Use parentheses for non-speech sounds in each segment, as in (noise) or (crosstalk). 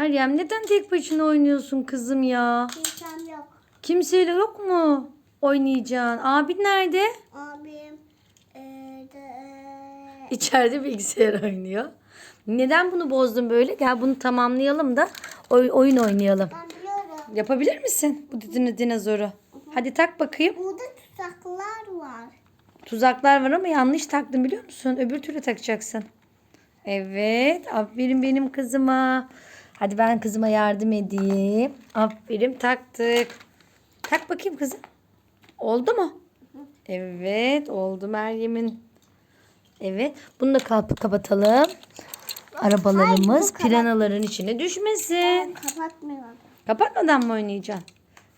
Meryem neden tek başına oynuyorsun kızım ya? Kimsem yok. Kimseyle yok mu oynayacaksın? Abin nerede? Abim eee de, İçeride bilgisayar oynuyor. Neden bunu bozdun böyle? Gel bunu tamamlayalım da oy- oyun oynayalım. ben biliyorum. Yapabilir misin bu din- dinozoru? Hadi tak bakayım. Burada tuzaklar var. Tuzaklar var ama yanlış taktın biliyor musun? Öbür türlü takacaksın. Evet. Aferin benim kızıma. Hadi ben kızıma yardım edeyim. Aferin taktık. Tak bakayım kızım. Oldu mu? Evet oldu Meryem'in. Evet. Bunu da kap- kapatalım. Arabalarımız Hayır, piranaların içine düşmesin. Kapatmıyorum. Kapatmadan mı oynayacaksın?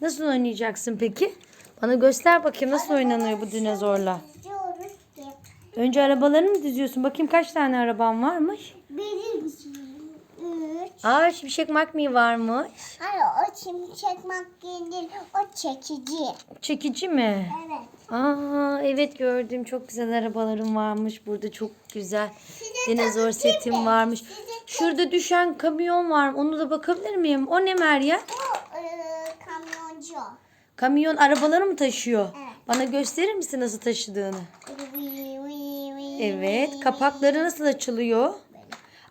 Nasıl oynayacaksın peki? Bana göster bakayım nasıl oynanıyor bu dinozorla. Önce arabalarını mı diziyorsun? Bakayım kaç tane araban varmış? üç. Aa şimşek makmi varmış. Hayır o şimşek makyajı değil. O çekici. Çekici mi? Evet. Aa evet gördüm. Çok güzel arabalarım varmış. Burada çok güzel Size dinozor setim mı? varmış. Size Şurada düşen kamyon var. Onu da bakabilir miyim? O ne Meryem? O eee, kamyoncu. Kamyon arabaları mı taşıyor? Evet. Bana gösterir misin nasıl taşıdığını? Evet. Kapakları nasıl açılıyor?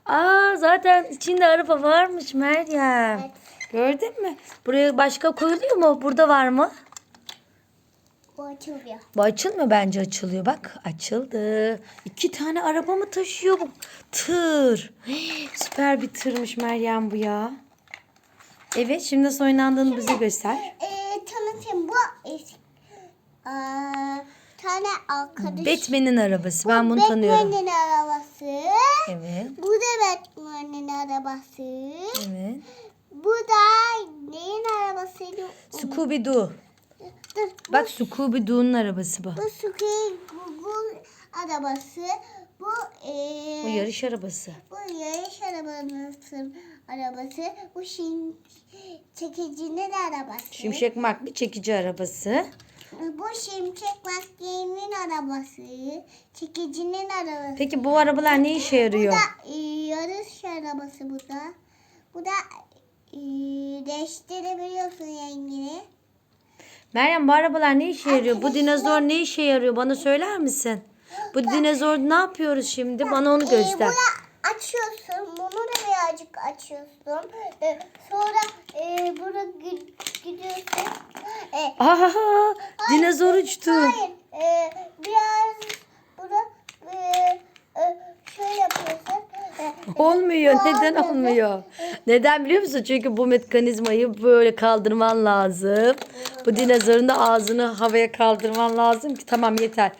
Aa zaten içinde araba varmış Meryem. Evet. Gördün mü? Buraya başka koyuluyor mu? Burada var mı? Bu açılıyor. Bu açılmıyor bence açılıyor. Bak açıldı. İki tane araba mı taşıyor bu? Tır. Hii, Süper bir tırmış Meryem bu ya. Evet şimdi nasıl oynandığını bize göster. Eee tanıtayım bu. Aa, tane arkadaş. Batman'in arabası. Ben bunu tanıyorum. Batman'in arabası. Evet. Bu da Batman'in arabası. Evet. Bu da neyin arabasıydı? Scooby Doo. Dur. Bak Scooby Doo'nun arabası bu. Bu Suki Google arabası. Bu eee Bu yarış arabası. bu yarış arabası arabası. Bu şim çekicinin arabası. Şimşek Makbi çekici arabası. Bu şimşek maskinin arabası. Çekicinin arabası. Peki bu arabalar ne işe yarıyor? Bu da e, yarış arabası bu da. Bu da e, değiştirebiliyorsun rengini. Meryem bu arabalar ne işe yarıyor? Bu dinozor ne işe yarıyor? Bana söyler misin? Bu dinozor ne yapıyoruz şimdi? Bana onu E, göster. bunu açıyorsun. Bunu da birazcık açıyorsun. E, sonra e, bunu gidiyorsun. E, Aha, dinozor uçtu. hayır. E, biraz bunu e, e, şöyle yapıyorsun. E, Olmuyor. Neden Olmadı. olmuyor? Neden biliyor musun? Çünkü bu mekanizmayı böyle kaldırman lazım. Bu dinozorun da ağzını havaya kaldırman lazım ki tamam yeter.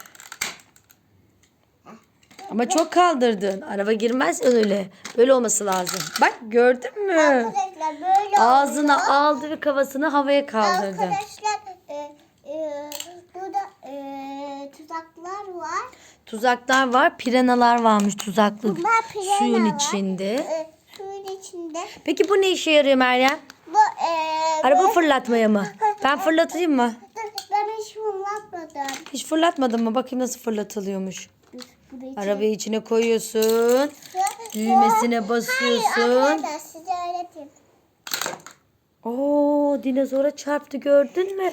Ama çok kaldırdın. Araba girmez öyle. Böyle olması lazım. Bak gördün mü? Arkadaşlar böyle Ağzına oluyor. aldı ve kafasını havaya kaldırdı. Arkadaşlar e, e, burada e, tuzaklar var. Tuzaklar var, piranalar varmış tuzaklı Bunlar pirana suyun var. içinde. E, suyun içinde. Peki bu ne işe yarıyor Meryem? Bu e, Araba bu- fırlatmaya mı? (laughs) Ben fırlatayım mı? Dur, Ben hiç fırlatmadım. Hiç fırlatmadın mı? Bakayım nasıl fırlatılıyormuş. Burayı Arabayı içine koyuyorsun. çek. Düğmesine basıyorsun. Arkadaşlar size öğreteyim. Oo dinozora çarptı gördün mü?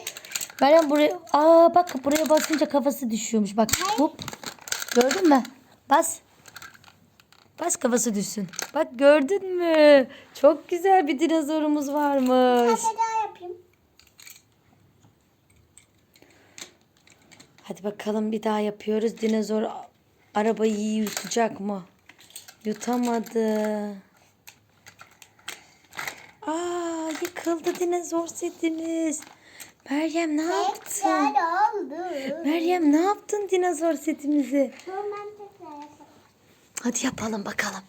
Meryem buraya aa bak buraya basınca kafası düşüyormuş. Bak hop. Gördün mü? Bas. Bas kafası düşsün. Bak gördün mü? Çok güzel bir dinozorumuz varmış. Hadi daha yapayım. Hadi bakalım bir daha yapıyoruz. Dinozor arabayı yutacak mı? Yutamadı. Aa yıkıldı dinozor setimiz. Meryem ne yaptın? Tekrar oldu. Meryem ne yaptın dinozor setimizi? Ben tekrar. Hadi yapalım bakalım.